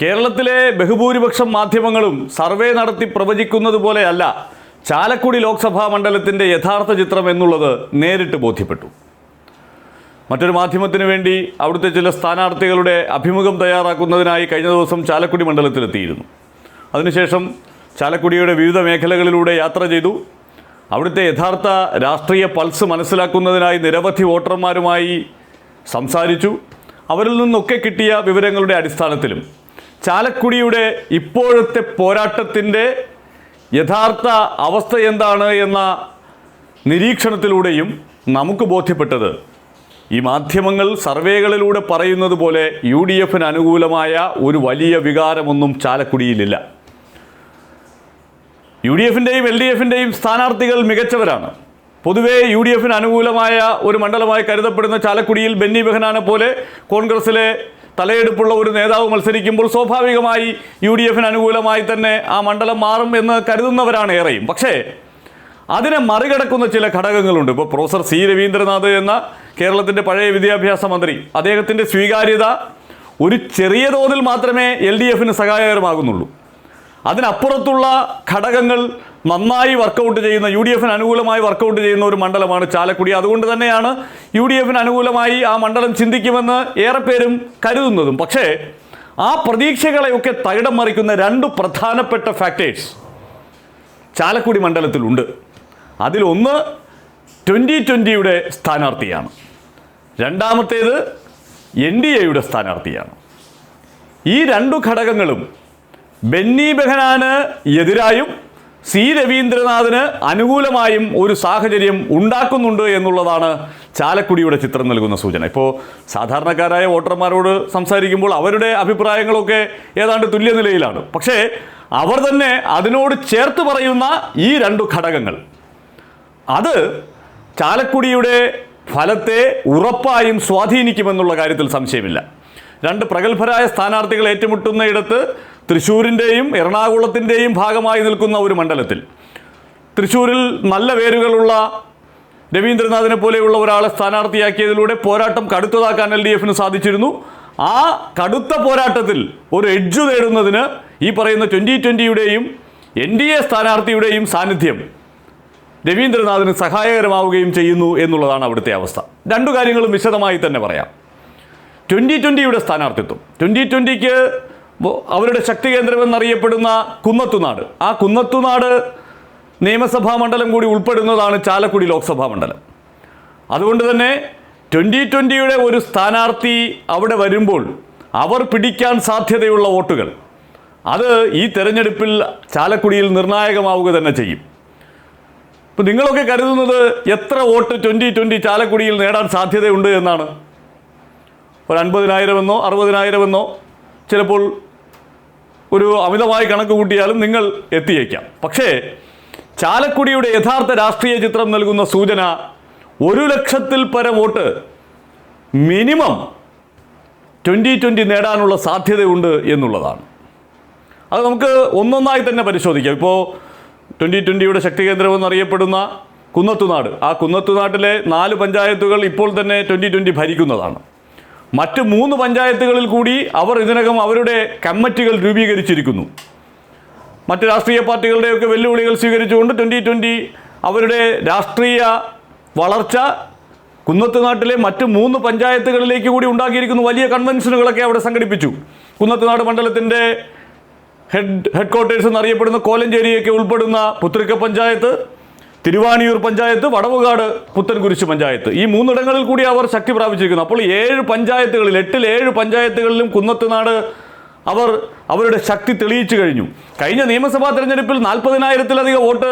കേരളത്തിലെ ബഹുഭൂരിപക്ഷം മാധ്യമങ്ങളും സർവേ നടത്തി പ്രവചിക്കുന്നത് പോലെയല്ല ചാലക്കുടി ലോക്സഭാ മണ്ഡലത്തിന്റെ യഥാർത്ഥ ചിത്രം എന്നുള്ളത് നേരിട്ട് ബോധ്യപ്പെട്ടു. മറ്റൊരു മാധ്യമത്തിന് വേണ്ടി അവിടുത്തെ ചില സ്ഥാനാർത്ഥികളുടെ അഭിമുഖം തയ്യാറാക്കുന്നതിനായി കഴിഞ്ഞ ദിവസം ചാലക്കുടി മണ്ഡലത്തിലെത്തിയിരുന്നു. അതിനുശേഷം ചാലക്കുടിയുടെ വിവിധ മേഖലകളിലൂടെ യാത്ര ചെയ്തു. അവിടുത്തെ യഥാർത്ഥ രാഷ്ട്രീയ പൾസ് മനസ്സിലാക്കുന്നതിനായി നിരവധി വോട്ടർമാരുമായി സംസാരിച്ചു. അവരിൽ നിന്നൊക്കെ കിട്ടിയ വിവരങ്ങളുടെ അടിസ്ഥാനത്തിലും ചാലക്കുടിയുടെ ഇപ്പോഴത്തെ പോരാട്ടത്തിന്റെ യഥാർത്ഥ അവസ്ഥ എന്താണ് എന്ന നിരീക്ഷണത്തിലൂടെയും നമുക്ക് ബോധ്യപ്പെട്ടത്. ഈ മാധ്യമങ്ങൾ സർവേകളിലൂടെ പറയുന്നത് പോലെ യു ഡി എഫിന് അനുകൂലമായ ഒരു വലിയ വികാരമൊന്നും ചാലക്കുടിയിലില്ല. യു ഡി എഫിന്റെയും എൽ ഡി എഫിന്റെയും സ്ഥാനാർത്ഥികൾ മികച്ചവരാണ്. പൊതുവേ യു ഡി എഫിന് അനുകൂലമായ ഒരു മണ്ഡലമായി കരുതപ്പെടുന്ന ചാലക്കുടിയിൽ ബെന്നി ബെഹനാനെ പോലെ കോൺഗ്രസിലെ തലയെടുപ്പുള്ള ഒരു നേതാവ് മത്സരിക്കുമ്പോൾ സ്വാഭാവികമായി യു ഡി എഫിന് അനുകൂലമായി തന്നെ ആ മണ്ഡലം മാറും എന്ന് കരുതുന്നവരാണ് ഏറെയും. പക്ഷേ അതിനെ മറികടക്കുന്ന ചില ഘടകങ്ങളുണ്ട്. ഇപ്പോൾ പ്രൊഫസർ സി രവീന്ദ്രനാഥ് എന്ന കേരളത്തിന്റെ പഴയ വിദ്യാഭ്യാസ മന്ത്രി അദ്ദേഹത്തിന്റെ സ്വീകാര്യത ഒരു ചെറിയ തോതിൽ മാത്രമേ എൽ ഡി എഫിന് സഹായകരമാകുന്നുള്ളൂ. അതിനപ്പുറത്തുള്ള ഘടകങ്ങൾ നന്നായി വർക്കൗട്ട് ചെയ്യുന്ന യു ഡി എഫിന് അനുകൂലമായി വർക്കൗട്ട് ചെയ്യുന്ന ഒരു മണ്ഡലമാണ് ചാലക്കുടി. അതുകൊണ്ട് തന്നെയാണ് യു ഡി എഫിന് അനുകൂലമായി ആ മണ്ഡലം ചിന്തിക്കുമെന്ന് ഏറെ പേരും കരുതുന്നതും. പക്ഷേ ആ പ്രതീക്ഷകളെയൊക്കെ തകിടം മറിക്കുന്ന രണ്ട് പ്രധാനപ്പെട്ട ഫാക്ടേഴ്സ് ചാലക്കുടി മണ്ഡലത്തിലുണ്ട്. അതിലൊന്ന് ട്വന്റി ട്വന്റിയുടെ സ്ഥാനാർത്ഥിയാണ്. രണ്ടാമത്തേത് എൻ ഡി എയുടെ സ്ഥാനാർത്ഥിയാണ്. ഈ രണ്ടു ഘടകങ്ങളും ബെന്നി ബെഹനാന് എതിരായും സി രവീന്ദ്രനാഥിന് അനുകൂലമായും ഒരു സാഹചര്യം ഉണ്ടാക്കുന്നുണ്ട് എന്നുള്ളതാണ് ചാലക്കുടിയുടെ ചിത്രം നൽകുന്ന സൂചന. ഇപ്പോൾ സാധാരണക്കാരായ വോട്ടർമാരോട് സംസാരിക്കുമ്പോൾ അവരുടെ അഭിപ്രായങ്ങളൊക്കെ ഏതാണ്ട് തുല്യ നിലയിലാണ്. പക്ഷേ അവർ തന്നെ അതിനോട് ചേർത്ത് പറയുന്ന ഈ രണ്ടു ഘടകങ്ങൾ. അത് ചാലക്കുടിയുടെ ഫലത്തെ ഉറപ്പായും സ്വാധീനിക്കുമെന്നുള്ള കാര്യത്തിൽ സംശയമില്ല. രണ്ട് പ്രഗത്ഭരായ സ്ഥാനാർത്ഥികൾ ഏറ്റുമുട്ടുന്നയിടത്ത് തൃശ്ശൂരിന്റെയും എറണാകുളത്തിന്റെയും ഭാഗമായി നിൽക്കുന്ന ഒരു മണ്ഡലത്തിൽ. തൃശ്ശൂരിൽ നല്ല വേരുകളുള്ള രവീന്ദ്രനാഥിനെ പോലെയുള്ള ഒരാളെ സ്ഥാനാർത്ഥിയാക്കിയതിലൂടെ പോരാട്ടം കടുത്തതാക്കാൻ എൽ ഡി എഫിന് സാധിച്ചിരുന്നു. ആ കടുത്ത പോരാട്ടത്തിൽ ഒരു എഡ്ജ് നേടുന്നതിന് ഈ പറയുന്ന ട്വന്റി ട്വന്റിയുടെയും എൻ ഡി എ സ്ഥാനാർത്ഥിയുടെയും സാന്നിധ്യം രവീന്ദ്രനാഥിന് സഹായകരമാവുകയും ചെയ്യുന്നു എന്നുള്ളതാണ് അവിടുത്തെ അവസ്ഥ. രണ്ടു കാര്യങ്ങളും വിശദമായി തന്നെ പറയാം. ട്വന്റി ട്വന്റിയുടെ സ്ഥാനാർത്ഥിത്വം. ട്വന്റി ട്വന്റിക്ക് അവരുടെ ശക്തി കേന്ദ്രമെന്നറിയപ്പെടുന്ന കുന്നത്തുനാട്. ആ കുന്നത്തുനാട് നിയമസഭാ മണ്ഡലം കൂടി ഉൾപ്പെടുന്നതാണ് ചാലക്കുടി ലോക്സഭാ മണ്ഡലം. അതുകൊണ്ട് തന്നെ ട്വന്റി ട്വന്റിയുടെ ഒരു സ്ഥാനാർത്ഥി അവിടെ വരുമ്പോൾ അവർ പിടിക്കാൻ സാധ്യതയുള്ള വോട്ടുകൾ. അത് ഈ തെരഞ്ഞെടുപ്പിൽ ചാലക്കുടിയിൽ നിർണായകമാവുക തന്നെ ചെയ്യും. ഇപ്പം നിങ്ങളൊക്കെ കരുതുന്നത് എത്ര വോട്ട് ട്വന്റി ട്വന്റി ചാലക്കുടിയിൽ നേടാൻ സാധ്യതയുണ്ട് എന്നാണ്? ഒരു അൻപതിനായിരമെന്നോ അറുപതിനായിരമെന്നോ? ചിലപ്പോൾ ഒരു അമിതമായി കണക്ക് കൂട്ടിയാലും നിങ്ങൾ എത്തിയേക്കാം. പക്ഷേ ചാലക്കുടിയുടെ യഥാർത്ഥ രാഷ്ട്രീയ ചിത്രം നൽകുന്ന സൂചന ഒരു ലക്ഷത്തിൽ പരം വോട്ട് മിനിമം ട്വന്റി ട്വന്റി നേടാനുള്ള സാധ്യതയുണ്ട് എന്നുള്ളതാണ്. അത് നമുക്ക് ഒന്നൊന്നായി തന്നെ പരിശോധിക്കാം. ഇപ്പോൾ ട്വന്റി ട്വന്റിയുടെ ശക്തി കേന്ദ്രമെന്നറിയപ്പെടുന്ന കുന്നത്തുനാട്. ആ കുന്നത്തുനാട്ടിലെ നാല് പഞ്ചായത്തുകൾ ഇപ്പോൾ തന്നെ ട്വന്റി ട്വന്റി ഭരിക്കുന്നതാണ്. മറ്റ് മൂന്ന് പഞ്ചായത്തുകളിൽ കൂടി അവർ ഇതിനകം അവരുടെ കമ്മിറ്റികൾ രൂപീകരിച്ചിരിക്കുന്നു. മറ്റ് രാഷ്ട്രീയ പാർട്ടികളുടെയൊക്കെ വെല്ലുവിളികൾ സ്വീകരിച്ചുകൊണ്ട് ട്വന്റി ട്വന്റി അവരുടെ രാഷ്ട്രീയ വളർച്ച കുന്നത്തുനാട്ടിലെ മറ്റ് മൂന്ന് പഞ്ചായത്തുകളിലേക്ക് കൂടി ഉണ്ടാക്കിയിരിക്കുന്നു. വലിയ കൺവെൻഷനുകളൊക്കെ അവിടെ സംഘടിപ്പിച്ചു. കുന്നത്തുനാട് മണ്ഡലത്തിന്റെ ഹെഡ് ഹെഡ് ക്വാർട്ടേഴ്സ് എന്നറിയപ്പെടുന്ന കോലഞ്ചേരിയൊക്കെ ഉൾപ്പെടുന്ന പുത്രിക്ക പഞ്ചായത്ത് തിരുവാണിയൂർ പഞ്ചായത്ത് വടവുകാട് പുത്തൻകുരിശ് പഞ്ചായത്ത്. ഈ മൂന്നിടങ്ങളിൽ കൂടി അവർ ശക്തി പ്രാപിച്ചിരിക്കുന്നു. അപ്പോൾ ഏഴ് പഞ്ചായത്തുകളിൽ എട്ടിൽ ഏഴ് പഞ്ചായത്തുകളിലും കുന്നത്തുനാട് അവർ അവരുടെ ശക്തി തെളിയിച്ചു കഴിഞ്ഞു. കഴിഞ്ഞ നിയമസഭാ തെരഞ്ഞെടുപ്പിൽ നാൽപ്പതിനായിരത്തിലധികം വോട്ട്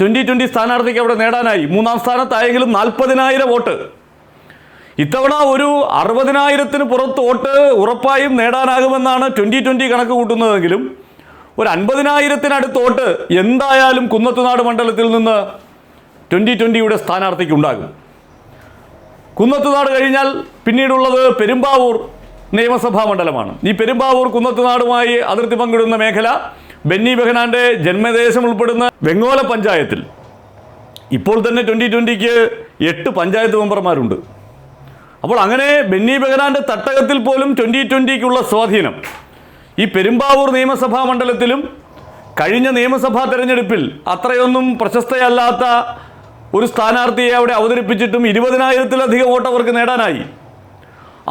ട്വന്റി ട്വന്റി സ്ഥാനാർത്ഥിക്ക് അവിടെ നേടാനായി. മൂന്നാം സ്ഥാനത്തായെങ്കിലും നാൽപ്പതിനായിരം വോട്ട്. ഇത്തവണ ഒരു അറുപതിനായിരത്തിന് പുറത്ത് വോട്ട് ഉറപ്പായും നേടാനാകുമെന്നാണ് ട്വന്റി ട്വന്റി കണക്ക് കൂട്ടുന്നതെങ്കിലും ഒരു അൻപതിനായിരത്തിനടുത്ത് വോട്ട് എന്തായാലും കുന്നത്തുനാട് മണ്ഡലത്തിൽ നിന്ന് ട്വന്റി ട്വന്റിയുടെ സ്ഥാനാർത്ഥിക്ക് ഉണ്ടാകും കുന്നത്തുനാട് കഴിഞ്ഞാൽ പിന്നീടുള്ളത് പെരുമ്പാവൂർ നിയമസഭാ മണ്ഡലമാണ്. ഈ പെരുമ്പാവൂർ കുന്നത്തുനാടുമായി അതിർത്തി പങ്കിടുന്ന മേഖല ബെന്നി ബെഹനാന്റെ ജന്മദേശം ഉൾപ്പെടുന്ന വെങ്ങോല പഞ്ചായത്തിൽ. ഇപ്പോൾ തന്നെ ട്വന്റി ട്വന്റിക്ക് എട്ട് പഞ്ചായത്ത് മെമ്പർമാരുണ്ട്. അപ്പോൾ അങ്ങനെ ബെന്നി ബെഹനാന്റെ തട്ടകത്തിൽ പോലും ട്വന്റി ട്വന്റിക്കുള്ള സ്വാധീനം ഈ പെരുമ്പാവൂർ നിയമസഭാ മണ്ഡലത്തിലും കഴിഞ്ഞ നിയമസഭാ തെരഞ്ഞെടുപ്പിൽ അത്രയൊന്നും പ്രശസ്തയല്ലാത്ത ഒരു സ്ഥാനാർത്ഥിയെ അവിടെ അവതരിപ്പിച്ചിട്ടും ഇരുപതിനായിരത്തിലധികം വോട്ട് അവർക്ക് നേടാനായി.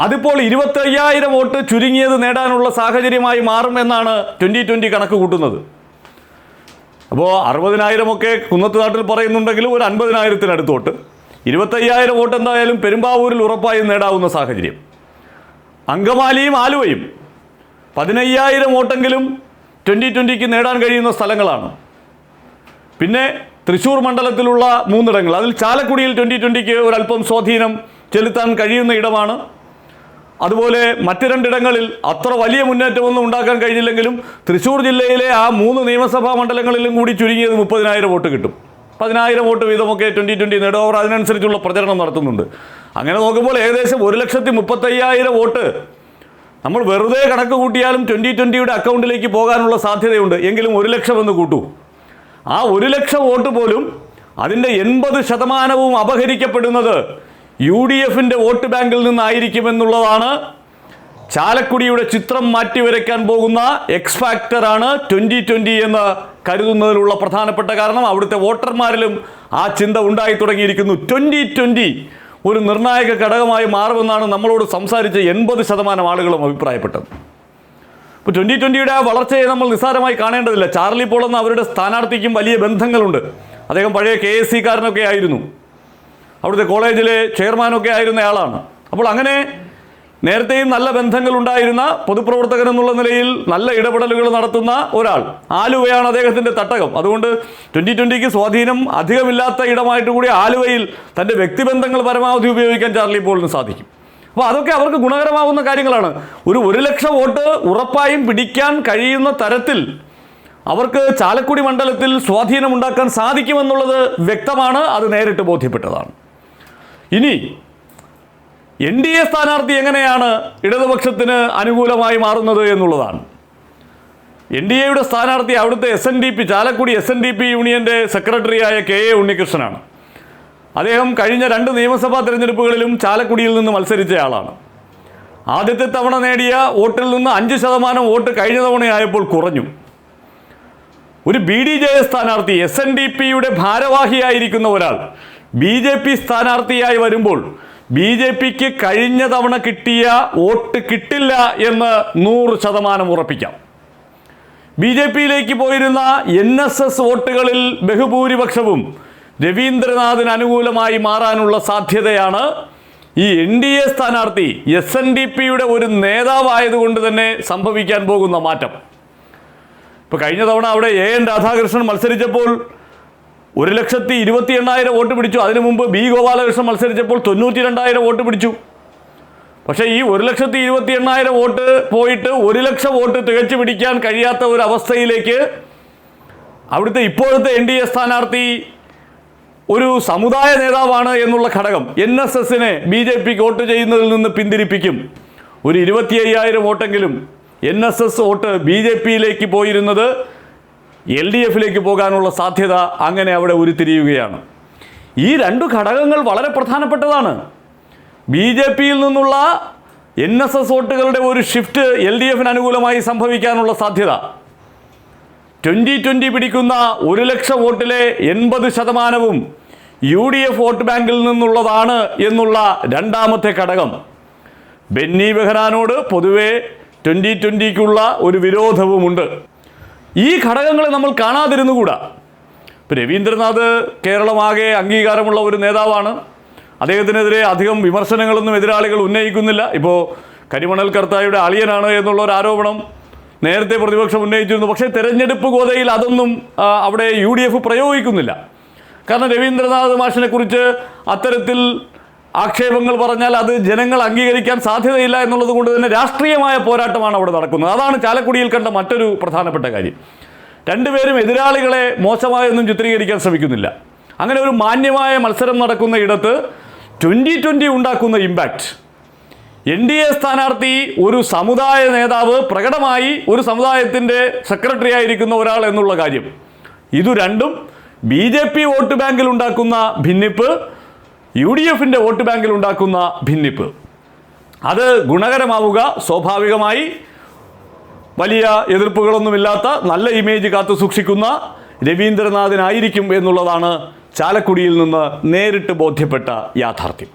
അതിപ്പോൾ ഇരുപത്തയ്യായിരം വോട്ട് ചുരുങ്ങിയത് നേടാനുള്ള സാഹചര്യമായി മാറും എന്നാണ് ട്വന്റി ട്വന്റി കണക്ക് കൂട്ടുന്നത്. അപ്പോൾ അറുപതിനായിരമൊക്കെ കുന്നത്ത് നാട്ടിൽ പറയുന്നുണ്ടെങ്കിലും ഒരു അൻപതിനായിരത്തിനടുത്തോട്ട് ഇരുപത്തയ്യായിരം വോട്ട് എന്തായാലും പെരുമ്പാവൂരിൽ ഉറപ്പായും നേടാവുന്ന സാഹചര്യം. അങ്കമാലിയും ആലുവയും പതിനയ്യായിരം വോട്ടെങ്കിലും ട്വന്റി ട്വന്റിക്ക് നേടാൻ കഴിയുന്ന സ്ഥലങ്ങളാണ്. പിന്നെ തൃശ്ശൂർ മണ്ഡലത്തിലുള്ള മൂന്നിടങ്ങൾ. അതിൽ ചാലക്കുടിയിൽ ട്വന്റി ട്വന്റിക്ക് ഒരല്പം സ്വാധീനം ചെലുത്താൻ കഴിയുന്ന ഇടമാണ്. അതുപോലെ മറ്റ് രണ്ടിടങ്ങളിൽ അത്ര വലിയ മുന്നേറ്റമൊന്നും ഉണ്ടാക്കാൻ കഴിഞ്ഞില്ലെങ്കിലും തൃശ്ശൂർ ജില്ലയിലെ ആ മൂന്ന് നിയമസഭാ മണ്ഡലങ്ങളിലും കൂടി ചുരുങ്ങിയത് മുപ്പതിനായിരം വോട്ട് കിട്ടും. പതിനായിരം വോട്ട് വീതമൊക്കെ ട്വന്റി ട്വന്റി നേടും അവർ അതിനനുസരിച്ചുള്ള പ്രചരണം നടത്തുന്നുണ്ട്. അങ്ങനെ നോക്കുമ്പോൾ ഏകദേശം ഒരു ലക്ഷത്തി മുപ്പത്തയ്യായിരം വോട്ട് നമ്മൾ വെറുതെ കണക്ക് കൂട്ടിയാലും ട്വന്റി ട്വന്റിയുടെ അക്കൗണ്ടിലേക്ക് പോകാനുള്ള സാധ്യതയുണ്ട്. എങ്കിലും ഒരു ലക്ഷം എന്ന് കൂട്ടൂ. ആ ഒരു ലക്ഷം വോട്ട് പോലും അതിന്റെ എൺപത് ശതമാനവും അപഹരിക്കപ്പെടുന്നത് യു ഡി എഫിന്റെ വോട്ട് ബാങ്കിൽ നിന്നായിരിക്കുമെന്നുള്ളതാണ് ചാലക്കുടിയുടെ ചിത്രം മാറ്റിവരയ്ക്കാൻ പോകുന്ന എക്സ് ഫാക്ടറാണ് ട്വന്റി ട്വന്റി എന്ന് കരുതുന്നതിലുള്ള പ്രധാനപ്പെട്ട കാരണം. അവിടുത്തെ വോട്ടർമാരിലും ആ ചിന്ത ഉണ്ടായി തുടങ്ങിയിരിക്കുന്നു. ട്വന്റി ട്വന്റി ഒരു നിർണായക ഘടകമായി മാറുമെന്നാണ് നമ്മളോട് സംസാരിച്ച എൺപത് ശതമാനം ആളുകളും അഭിപ്രായപ്പെട്ടത്. ഇപ്പോൾ ട്വന്റി ട്വന്റിയുടെ വളർച്ചയെ നമ്മൾ നിസ്സാരമായി കാണേണ്ടതില്ല. ചാർലി പോൾ എന്ന അവരുടെ സ്ഥാനാർത്ഥിക്കും വലിയ ബന്ധങ്ങളുണ്ട്. അദ്ദേഹം പഴയ കെ എസ് സിക്കാരനൊക്കെ ആയിരുന്നു. അവിടുത്തെ കോളേജിലെ ചെയർമാനൊക്കെ ആയിരുന്ന ആളാണ്. അപ്പോൾ അങ്ങനെ നേരത്തെയും നല്ല ബന്ധങ്ങളുണ്ടായിരുന്ന പൊതുപ്രവർത്തകൻ എന്നുള്ള നിലയിൽ നല്ല ഇടപെടലുകൾ നടത്തുന്ന ഒരാൾ. ആലുവയാണ് അദ്ദേഹത്തിന്റെ തട്ടകം. അതുകൊണ്ട് ട്വന്റി ട്വന്റിക്ക് സ്വാധീനം അധികമില്ലാത്ത ഇടമായിട്ട് കൂടി ആലുവയിൽ തന്റെ വ്യക്തിബന്ധങ്ങൾ പരമാവധി ഉപയോഗിക്കാൻ ചാർലി പോളിന് സാധിക്കും. അപ്പോൾ അതൊക്കെ അവർക്ക് ഗുണകരമാവുന്ന കാര്യങ്ങളാണ്. ഒരു ഒരു ലക്ഷം വോട്ട് ഉറപ്പായും പിടിക്കാൻ കഴിയുന്ന തരത്തിൽ അവർക്ക് ചാലക്കുടി മണ്ഡലത്തിൽ സ്വാധീനമുണ്ടാക്കാൻ സാധിക്കുമെന്നുള്ളത് വ്യക്തമാണ് അത് നേരിട്ട് ബോധ്യപ്പെട്ടതാണ്. ഇനി എൻ ഡി എ സ്ഥാനാർത്ഥി എങ്ങനെയാണ് ഇടതുപക്ഷത്തിന് അനുകൂലമായി മാറുന്നത് എന്നുള്ളതാണ്. എൻ ഡി എയുടെ സ്ഥാനാർത്ഥി അവിടുത്തെ S N D P Chalakudy S N D P യൂണിയന്റെ സെക്രട്ടറിയായ കെ എ ഉണ്ണികൃഷ്ണനാണ്. അദ്ദേഹം കഴിഞ്ഞ രണ്ട് നിയമസഭാ തെരഞ്ഞെടുപ്പുകളിലും ചാലക്കുടിയിൽ നിന്ന് മത്സരിച്ചയാളാണ് ആദ്യത്തെ തവണ നേടിയ വോട്ടിൽ നിന്ന് അഞ്ച് ശതമാനം വോട്ട് കഴിഞ്ഞ തവണയായപ്പോൾ കുറഞ്ഞു. ഒരു ബി ഡി ജെ എസ് സ്ഥാനാർത്ഥി എസ് എൻ ഡി പിയുടെ ഭാരവാഹിയായിരിക്കുന്ന ഒരാൾ ബി ജെ പി സ്ഥാനാർത്ഥിയായി വരുമ്പോൾ ബി ജെ പിക്ക് കഴിഞ്ഞ തവണ കിട്ടിയ വോട്ട് കിട്ടില്ല എന്ന് നൂറ് ശതമാനം ഉറപ്പിക്കാം. ബി ജെ പിയിലേക്ക് പോയിരുന്ന എൻ എസ് എസ് വോട്ടുകളിൽ ബഹുഭൂരിപക്ഷവും രവീന്ദ്രനാഥിന് അനുകൂലമായി മാറാനുള്ള സാധ്യതയാണ് ഈ എൻ ഡി എ സ്ഥാനാർത്ഥി എസ് എൻ ഡി പിയുടെ ഒരു നേതാവായതുകൊണ്ട് തന്നെ സംഭവിക്കാൻ പോകുന്ന മാറ്റം. ഇപ്പോൾ കഴിഞ്ഞ തവണ അവിടെ എ എൻ രാധാകൃഷ്ണൻ മത്സരിച്ചപ്പോൾ ഒരു ലക്ഷത്തി ഇരുപത്തി എണ്ണായിരം വോട്ട് പിടിച്ചു. അതിനു മുമ്പ് ബി ഗോപാലകൃഷ്ണൻ മത്സരിച്ചപ്പോൾ തൊണ്ണൂറ്റി രണ്ടായിരം വോട്ട് പിടിച്ചു. പക്ഷേ ഈ ഒരു ലക്ഷത്തി ഇരുപത്തി എണ്ണായിരം വോട്ട് പോയിട്ട് ഒരു ലക്ഷം വോട്ട് തികച്ചു പിടിക്കാൻ കഴിയാത്ത ഒരു അവസ്ഥയിലേക്ക് അവിടുത്തെ ഇപ്പോഴത്തെ എൻ ഡി എ സ്ഥാനാർത്ഥി ഒരു സമുദായ നേതാവാണ് എന്നുള്ള ഘടകം എൻ എസ് എസിനെ ബി ജെ പിക്ക് വോട്ട് ചെയ്യുന്നതിൽ നിന്ന് പിന്തിരിപ്പിക്കും. ഒരു ഇരുപത്തി അയ്യായിരം വോട്ടെങ്കിലും N S S vote B J പിയിലേക്ക് പോയിരുന്നത് എൽ ഡി എഫിലേക്ക് പോകാനുള്ള സാധ്യത അങ്ങനെ അവിടെ ഉരുത്തിരിയുകയാണ്. ഈ രണ്ട് ഘടകങ്ങൾ വളരെ പ്രധാനപ്പെട്ടതാണ്. ബി ജെ പിയിൽ നിന്നുള്ള എൻ എസ് എസ് വോട്ടുകളുടെ ഒരു ഷിഫ്റ്റ് എൽ ഡി എഫിന് അനുകൂലമായി സംഭവിക്കാനുള്ള സാധ്യത. ട്വന്റി ട്വന്റി പിടിക്കുന്ന ഒരു ലക്ഷം വോട്ടിലെ എൺപത് ശതമാനവും യു ഡി എഫ് വോട്ട് ബാങ്കിൽ നിന്നുള്ളതാണ് എന്നുള്ള രണ്ടാമത്തെ ഘടകം. ബെന്നി ബെഹ്റാനോട് പൊതുവെ ട്വന്റി ട്വന്റിക്കുള്ള ഒരു വിരോധവുമുണ്ട്. ഈ ഘടകങ്ങളെ നമ്മൾ കാണാതിരുന്നുകൂടാ. ഇപ്പം രവീന്ദ്രനാഥ് കേരളമാകെ അംഗീകാരമുള്ള ഒരു നേതാവാണ്. അദ്ദേഹത്തിനെതിരെ അധികം വിമർശനങ്ങളൊന്നും എതിരാളികൾ ഉന്നയിക്കുന്നില്ല. ഇപ്പോൾ കരിമണൽ കർത്തായുടെ അളിയനാണ് എന്നുള്ള ഒരു ആരോപണം നേരത്തെ പ്രതിപക്ഷം ഉന്നയിച്ചിരുന്നു. പക്ഷേ തെരഞ്ഞെടുപ്പ് ഗോതയിൽ അതൊന്നും അവിടെ യു ഡി എഫ് പ്രയോഗിക്കുന്നില്ല. കാരണം രവീന്ദ്രനാഥ് മാഷിനെ കുറിച്ച് അത്തരത്തിൽ ആക്ഷേപങ്ങൾ പറഞ്ഞാൽ അത് ജനങ്ങൾ അംഗീകരിക്കാൻ സാധ്യതയില്ല എന്നുള്ളത് കൊണ്ട് തന്നെ രാഷ്ട്രീയമായ പോരാട്ടമാണ് അവിടെ നടക്കുന്നത്. അതാണ് ചാലക്കുടിയിൽ കണ്ട മറ്റൊരു പ്രധാനപ്പെട്ട കാര്യം. രണ്ടുപേരും എതിരാളികളെ മോശമായൊന്നും ചിത്രീകരിക്കാൻ ശ്രമിക്കുന്നില്ല. അങ്ങനെ ഒരു മാന്യമായ മത്സരം നടക്കുന്ന ഇടത്ത് ട്വന്റി ട്വന്റി ഉണ്ടാക്കുന്ന ഇമ്പാക്റ്റ് എൻ ഡി എ സ്ഥാനാർത്ഥി ഒരു സമുദായ നേതാവ് പ്രകടമായി ഒരു സമുദായത്തിന്റെ സെക്രട്ടറി ആയിരിക്കുന്ന ഒരാൾ എന്നുള്ള കാര്യം. ഇതു രണ്ടും ബി ജെ പി വോട്ട് ബാങ്കിൽ ഉണ്ടാക്കുന്ന ഭിന്നിപ്പ് യു ഡി എഫിന്റെ വോട്ട് ബാങ്കിൽ ഉണ്ടാക്കുന്ന ഭിന്നിപ്പ്. അത് ഗുണകരമാവുക സ്വാഭാവികമായി. വലിയ എതിർപ്പുകളൊന്നുമില്ലാത്ത നല്ല ഇമേജ് കാത്തു സൂക്ഷിക്കുന്ന രവീന്ദ്രനാഥിനായിരിക്കും എന്നുള്ളതാണ് ചാലക്കുടിയിൽ നിന്ന് നേരിട്ട് ബോധ്യപ്പെട്ട യാഥാർത്ഥ്യം.